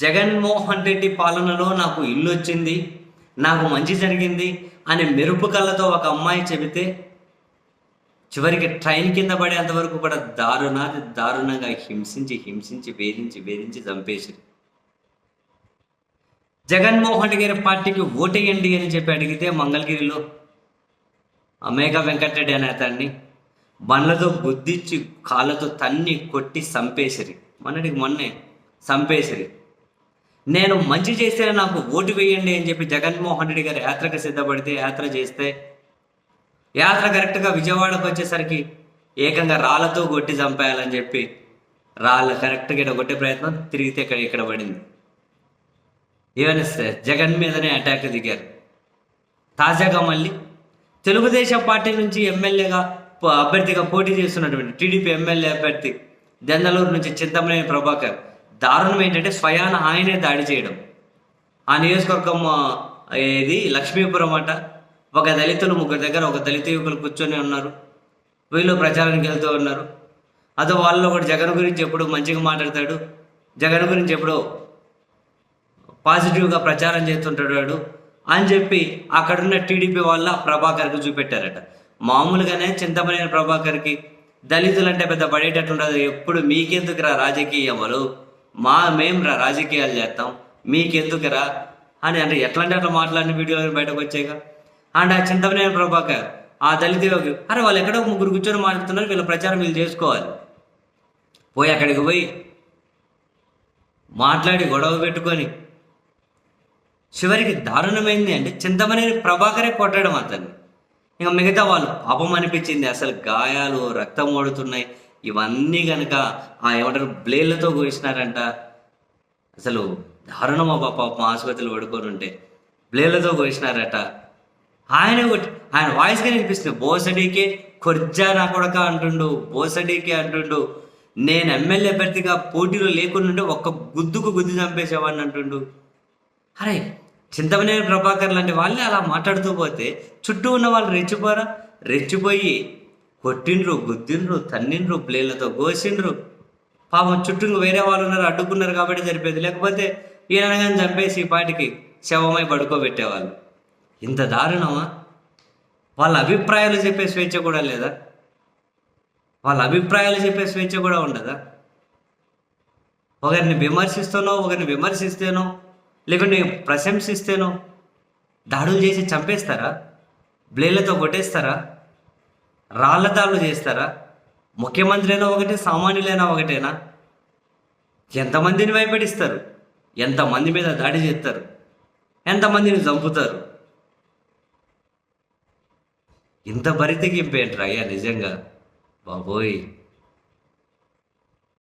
జగన్మోహన్ రెడ్డి పాలనలో నాకు ఇల్లు వచ్చింది నాకు మంచి జరిగింది అనే మెరుపు కళ్ళతో ఒక అమ్మాయి చెబితే చివరికి ట్రైన్ కింద పడేంత వరకు కూడా దారుణాది దారుణంగా హింసించి హింసించి వేధించి వేధించి చంపేసి జగన్మోహన్ రెడ్డి గారి పార్టీకి ఓటేయండి అని చెప్పి అడిగితే మంగళగిరిలో ఆ వెంకటరెడ్డి అనే అతన్ని బండ్లతో గుద్దిచ్చి కాళ్ళతో తన్ని కొట్టి చంపేసిరి మొన్నటికి మొన్నే చంపేసిరి నేను మంచి చేస్తే నాకు ఓటు వేయండి అని చెప్పి జగన్మోహన్ రెడ్డి గారు యాత్రకు సిద్ధపడితే యాత్ర చేస్తే యాత్ర కరెక్ట్గా విజయవాడకు వచ్చేసరికి ఏకంగా రాళ్ళతో కొట్టి చంపేయాలని చెప్పి రాళ్ళ కరెక్ట్గా ఇక్కడ కొట్టే ప్రయత్నం తిరిగితే ఇక్కడ ఇక్కడ పడింది. ఏమైనా సరే జగన్ మీదనే అటాక్ దిగారు. తాజాగా మళ్ళీ తెలుగుదేశం పార్టీ నుంచి ఎమ్మెల్యేగా అభ్యర్థిగా పోటీ చేస్తున్నటువంటి టీడీపీ ఎమ్మెల్యే అభ్యర్థి దెందలూరు నుంచి చింతమనేని ప్రభాకర్ దారుణం ఏంటంటే స్వయాన ఆయనే దాడి చేయడం. ఆ నియోజకవర్గం ఇది లక్ష్మీపురం అట. ఒక దళితులు ముగ్గురు దగ్గర ఒక దళిత యువకులు కూర్చొని ఉన్నారు. వీళ్ళు ప్రచారానికి వెళ్తూ ఉన్నారు. అదో వాళ్ళు ఒకటి జగన్ గురించి ఎప్పుడు మంచిగా మాట్లాడతాడు. జగన్ గురించి ఎప్పుడు పాజిటివ్గా ప్రచారం చేస్తుంటాడు వాడు అని చెప్పి అక్కడున్న టీడీపీ వాళ్ళ ప్రభాకర్కి చూపెట్టారట. మామూలుగానే చింతమనేని ప్రభాకర్కి దళితులంటే పెద్ద పడేటట్టు ఉండదు. ఎప్పుడు మీకెందుకురా రాజకీయములు? మా మేం రా రాజకీయాలు చేస్తాం మీకెందుకురా? అని అంటే ఎట్లాంటి అట్లా మాట్లాడిన వీడియోలు బయటకు వచ్చాయిగా? అండ్ ఆ చింతమనేని ప్రభాకర్ ఆ దళిత యువకులు, అరే వాళ్ళు ఎక్కడో ముగ్గురు కూర్చొని మాట్లాడుతున్నారు వీళ్ళ ప్రచారం వీళ్ళు చేసుకోవాలి. పోయి అక్కడికి పోయి మాట్లాడి గొడవ పెట్టుకొని చివరికి దారుణమైంది అంటే చింతమనేని ప్రభాకరే కొట్టడం అతన్ని. ఇంకా మిగతా వాళ్ళు పాపం అనిపించింది అసలు గాయాలు రక్తం ఓడుతున్నాయి ఇవన్నీ కనుక ఆ ఏమంటారు బ్లేడ్లతో కోసినారంట అసలు దారుణమా పాపం ఆసుపత్రిలో పడుకొని ఉంటే. బ్లేడ్లతో కోసినారట ఆయన కొట్టి ఆయన వాయిస్గా వినిపిస్తుంది. బోసడీకే కొర్జా నా కొడక అంటుండు బోసడీకే అంటుండు. నేను ఎమ్మెల్యే అభ్యర్థిగా పోటీలో లేకుండా ఒక్క గుద్దుకు గుద్దు చంపేసేవాడిని అంటుండు. అరే చింతమనేని ప్రభాకర్ లాంటి వాళ్ళే అలా మాట్లాడుతూ పోతే చుట్టూ ఉన్న వాళ్ళు రెచ్చిపోరా? రెచ్చిపోయి కొట్టిండ్రు గుద్దిండ్రు తన్నిండ్రు ప్లేన్లతో కోసిండ్రు. పాపం చుట్టూ వేరే వాళ్ళు ఉన్నారు అడ్డుకున్నారు కాబట్టి సరిపోయింది. లేకపోతే ఈయనగానే చంపేసి ఈ పాటికి శవమై పడుకోబెట్టేవాళ్ళు. ఇంత దారుణమా? వాళ్ళ అభిప్రాయాలు చెప్పే స్వేచ్ఛ కూడా లేదా? వాళ్ళ అభిప్రాయాలు చెప్పే స్వేచ్ఛ కూడా ఉండదా? ఒకరిని విమర్శిస్తేనో ఒకరిని విమర్శిస్తేనో లేకుంటే ప్రశంసిస్తేనో దాడులు చేసి చంపేస్తారా? బ్లేడ్లతో కొట్టేస్తారా? రాళ్ళ దాడులు చేస్తారా? ముఖ్యమంత్రి అయినా ఒకటే సామాన్యులైనా ఒకటేనా? ఎంతమందిని భయపెడిస్తారు ఎంతమంది మీద దాడి చేస్తారు? ఎంతమందిని చంపుతారు? ఇంత బరితెగింపేంట్రా అయ్యా నిజంగా? బాబోయ్.